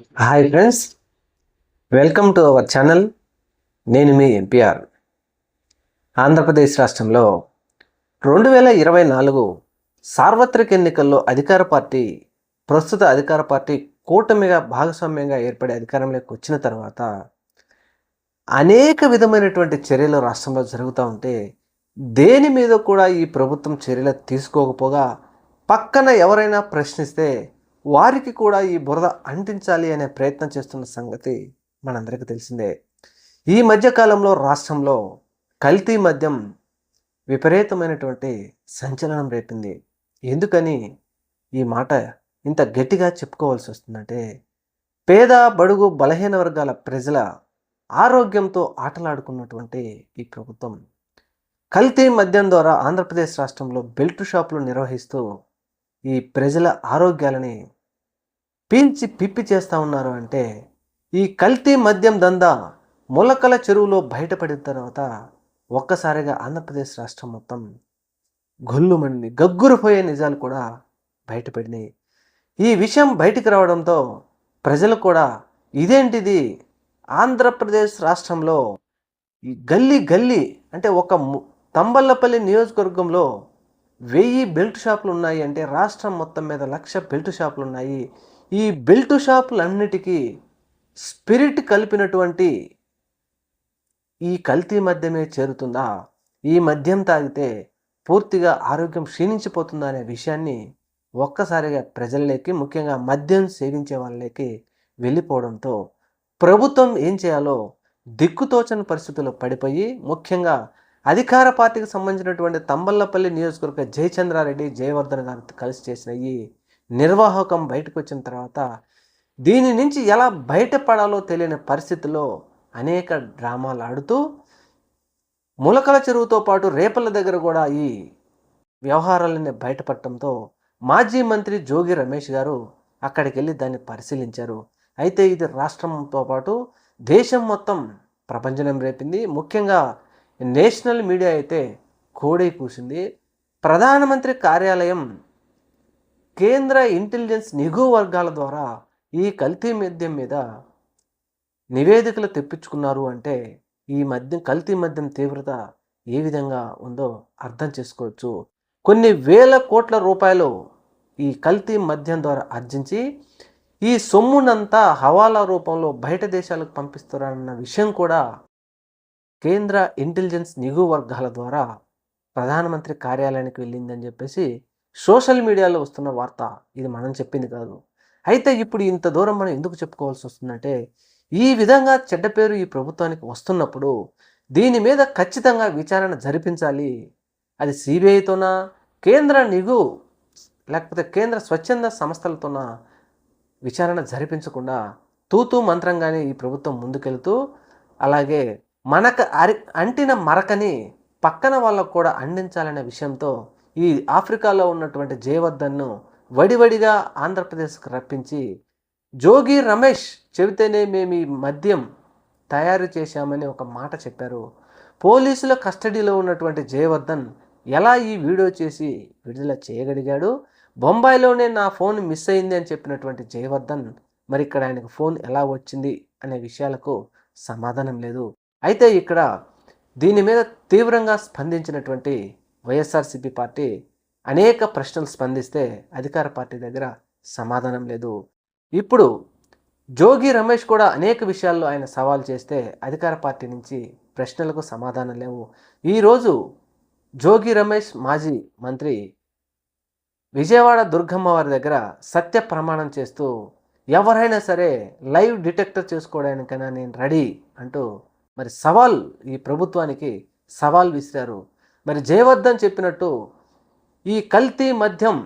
Hi friends welcome to our channel నేను మీ NPR. Andhra Pradesh రాష్ట్రంలో రెండు వేల ఇరవై నాలుగు సార్వత్రిక ఎన్నికల్లో అధికార పార్టీ ప్రస్తుత అధికార పార్టీ కూటమిగా భాగస్వామ్యంగా ఏర్పడే అధికారంలోకి వచ్చిన తర్వాత అనేక విధమైనటువంటి చర్యలు రాష్ట్రంలో జరుగుతూ ఉంటే దేని మీద కూడా ఈ ప్రభుత్వం చర్యలు తీసుకోకపోగా పక్కన ఎవరైనా ప్రశ్నిస్తే వారికి కూడా ఈ బురద అంటించాలి అనే ప్రయత్నం చేస్తున్న సంగతి మనందరికీ తెలిసిందే. ఈ మధ్యకాలంలో రాష్ట్రంలో కల్తీ మద్యం విపరీతమైనటువంటి సంచలనం రేపింది. ఎందుకని? ఈ మాట ఇంత గట్టిగా చెప్పుకోవాల్సి వస్తుందంటే పేద బడుగు బలహీన వర్గాల ప్రజల ఆరోగ్యంతో ఆటలాడుకున్నటువంటి ఈ ప్రభుత్వం కల్తీ మద్యం ద్వారా ఆంధ్రప్రదేశ్ రాష్ట్రంలో బెల్ట్ షాపులు నిర్వహిస్తూ ఈ ప్రజల ఆరోగ్యాలని పీంచి పిప్పి చేస్తూ ఉన్నారు అంటే ఈ కల్తీ మద్యం దందా మొలకల చెరువులో బయటపడిన తర్వాత ఒక్కసారిగా ఆంధ్రప్రదేశ్ రాష్ట్రం మొత్తం గొల్లుమంది గగ్గురుపోయే నిజాలు కూడా బయటపడినాయి. ఈ విషయం బయటికి రావడంతో ప్రజలు కూడా ఇదేంటిది? ఆంధ్రప్రదేశ్ రాష్ట్రంలో ఈ గల్లీ గల్లీ అంటే ఒక ము- తంబల్లపల్లి నియోజకవర్గంలో వెయ్యి బెల్ట్ షాపులు ఉన్నాయి అంటే రాష్ట్రం మొత్తం మీద లక్ష బెల్ట్ షాపులు ఉన్నాయి ఈ బెల్ట్ షాపులన్నిటికీ స్పిరిట్ కలిపినటువంటి ఈ కల్తీ మద్యమే చేరుతుందా? ఈ మద్యం తాగితే పూర్తిగా ఆరోగ్యం క్షీణించిపోతుందా అనే విషయాన్ని ఒక్కసారిగా ప్రజల్లోకి ముఖ్యంగా మద్యం సేవించే వాళ్ళకి వెళ్ళిపోవడంతో ప్రభుత్వం ఏం చేయాలో దిక్కుతోచని పరిస్థితుల్లో పడిపోయి ముఖ్యంగా అధికార పార్టీకి సంబంధించినటువంటి తంబల్లపల్లి నియోజకవర్గ జయచంద్రారెడ్డి జయవర్ధన్ గారు కలిసి చేసిన ఈ నిర్వాహకం బయటకు వచ్చిన తర్వాత దీని నుంచి ఎలా బయటపడాలో తెలియని పరిస్థితిలో అనేక డ్రామాలు ఆడుతూ ములకల చెరువుతో పాటు రేపల దగ్గర కూడా ఈ వ్యవహారాలన్నీ బయటపడటంతో మాజీ మంత్రి జోగి రమేష్ గారు అక్కడికి వెళ్ళి దాన్ని పరిశీలించారు. అయితే ఇది రాష్ట్రంతో పాటు దేశం మొత్తం ప్రపంచం రేపింది. ముఖ్యంగా నేషనల్ మీడియా అయితే కోడై కూసింది. ప్రధానమంత్రి కార్యాలయం కేంద్ర ఇంటెలిజెన్స్ నిఘు వర్గాల ద్వారా ఈ కల్తీ మద్యం మీద నివేదికలు తెప్పించుకున్నారు అంటే ఈ మద్యం కల్తీ మద్యం తీవ్రత ఏ విధంగా ఉందో అర్థం చేసుకోవచ్చు. కొన్ని వేల కోట్ల రూపాయలు ఈ కల్తీ మద్యం ద్వారా ఆర్జించి ఈ సొమ్మునంతా హవాలా రూపంలో బయట దేశాలకు పంపిస్తున్నారన్న విషయం కూడా కేంద్ర ఇంటెలిజెన్స్ నిఘు వర్గాల ద్వారా ప్రధానమంత్రి కార్యాలయానికి వెళ్ళిందని చెప్పేసి సోషల్ మీడియాలో వస్తున్న వార్త ఇది మనం చెప్పింది కాదు. అయితే ఇప్పుడు ఇంత దూరం మనం ఎందుకు చెప్పుకోవాల్సి వస్తుందంటే ఈ విధంగా చెడ్డ పేరు ఈ ప్రభుత్వానికి వస్తున్నప్పుడు దీని మీద ఖచ్చితంగా విచారణ జరిపించాలి. అది సిబిఐతోనా కేంద్ర నిఘు లేకపోతే కేంద్ర స్వచ్ఛంద సంస్థలతోన విచారణ జరిపించకుండా తూతూ మంత్రంగానే ఈ ప్రభుత్వం ముందుకెళ్తూ అలాగే మనకు అరి అంటిన మరకని పక్కన వాళ్ళకు కూడా అందించాలనే విషయంతో ఈ ఆఫ్రికాలో ఉన్నటువంటి జయవర్ధన్ను వడివడిగా ఆంధ్రప్రదేశ్కు రప్పించి జోగి రమేష్ చెబితేనే మేము ఈ మద్యం తయారు చేశామని ఒక మాట చెప్పారు. పోలీసుల కస్టడీలో ఉన్నటువంటి జయవర్ధన్ ఎలా ఈ వీడియో చేసి విడుదల చేయగలిగాడు? బొంబాయిలోనే నా ఫోన్ మిస్ అయింది అని చెప్పినటువంటి జయవర్ధన్ మరి ఇక్కడ ఆయనకు ఫోన్ ఎలా వచ్చింది అనే విషయాలకు సమాధానం లేదు. అయితే ఇక్కడ దీని మీద తీవ్రంగా స్పందించినటువంటి వైఎస్ఆర్సీపీ పార్టీ అనేక ప్రశ్నలు స్పందిస్తే అధికార పార్టీ దగ్గర సమాధానం లేదు. ఇప్పుడు జోగి రమేష్ కూడా అనేక విషయాల్లో ఆయన సవాల్ చేస్తే అధికార పార్టీ నుంచి ప్రశ్నలకు సమాధానం లేవు. ఈరోజు జోగి రమేష్ మాజీ మంత్రి విజయవాడ దుర్గమ్మ వారి దగ్గర సత్య ప్రమాణం చేస్తూ ఎవరైనా సరే లైవ్ డిటెక్టర్ చేసుకోవడానికైనా నేను రెడీ అంటూ మరి సవాల్ ఈ ప్రభుత్వానికి సవాల్ విసిరారు. మరి జయవర్ధన్ చెప్పినట్టు ఈ కల్తీ మద్యం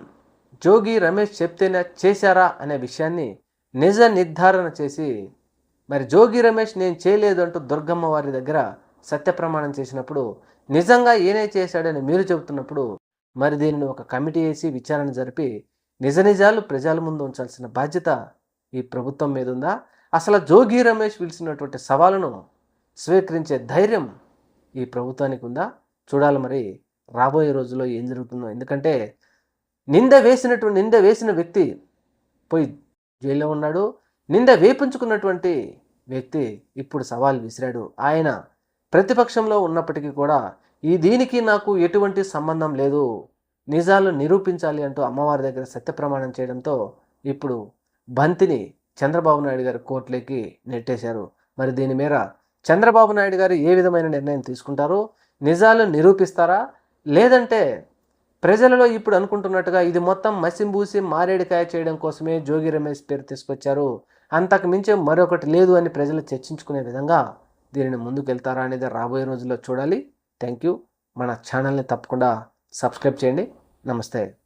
జోగి రమేష్ చెప్తేనే చేశారా అనే విషయాన్ని నిజ నిర్ధారణ చేసి మరి జోగి రమేష్ నేను చేయలేదు అంటూ దుర్గమ్మ వారి దగ్గర సత్యప్రమాణం చేసినప్పుడు నిజంగా ఏనే చేశాడని మీరు చెబుతున్నప్పుడు మరి దీనిని ఒక కమిటీ వేసి విచారణ జరిపి నిజ నిజాలు ప్రజల ముందు ఉంచాల్సిన బాధ్యత ఈ ప్రభుత్వం మీద ఉందా? అసలు జోగి రమేష్ పిలిచినటువంటి సవాలును స్వీకరించే ధైర్యం ఈ ప్రభుత్వానికి ఉందా? చూడాలి మరి. రాబోయే రోజుల్లో ఏం జరుగుతుందో. ఎందుకంటే నింద వేసినటువంటి నింద వేసిన వ్యక్తి పోయి జైల్లో ఉన్నాడు. నింద వేపించుకున్నటువంటి వ్యక్తి ఇప్పుడు సవాల్ విసిరాడు. ఆయన ప్రతిపక్షంలో ఉన్నప్పటికీ కూడా ఈ దీనికి నాకు ఎటువంటి సంబంధం లేదు. నిజాలు నిరూపించాలి అంటూ అమ్మవారి దగ్గర సత్యప్రమాణం చేయడంతో ఇప్పుడు బంతిని చంద్రబాబు నాయుడు గారు కోర్టులోకి నెట్టేశారు. మరి దీని మేర చంద్రబాబు నాయుడు గారు ఏ విధమైన నిర్ణయం తీసుకుంటారో? నిజాలు నిరూపిస్తారా? లేదంటే ప్రజలలో ఇప్పుడు అనుకుంటున్నట్టుగా ఇది మొత్తం మసింబూసి మారేడికాయ చేయడం కోసమే జోగి రమేష్ పేరు తీసుకొచ్చారు. అంతకు మించి మరొకటి లేదు అని ప్రజలు చర్చించుకునే విధంగా దీనిని ముందుకు వెళ్తారా అనేది రాబోయే రోజుల్లో చూడాలి. Thank you. మన ఛానల్ని తప్పకుండా సబ్స్క్రైబ్ చేయండి. నమస్తే.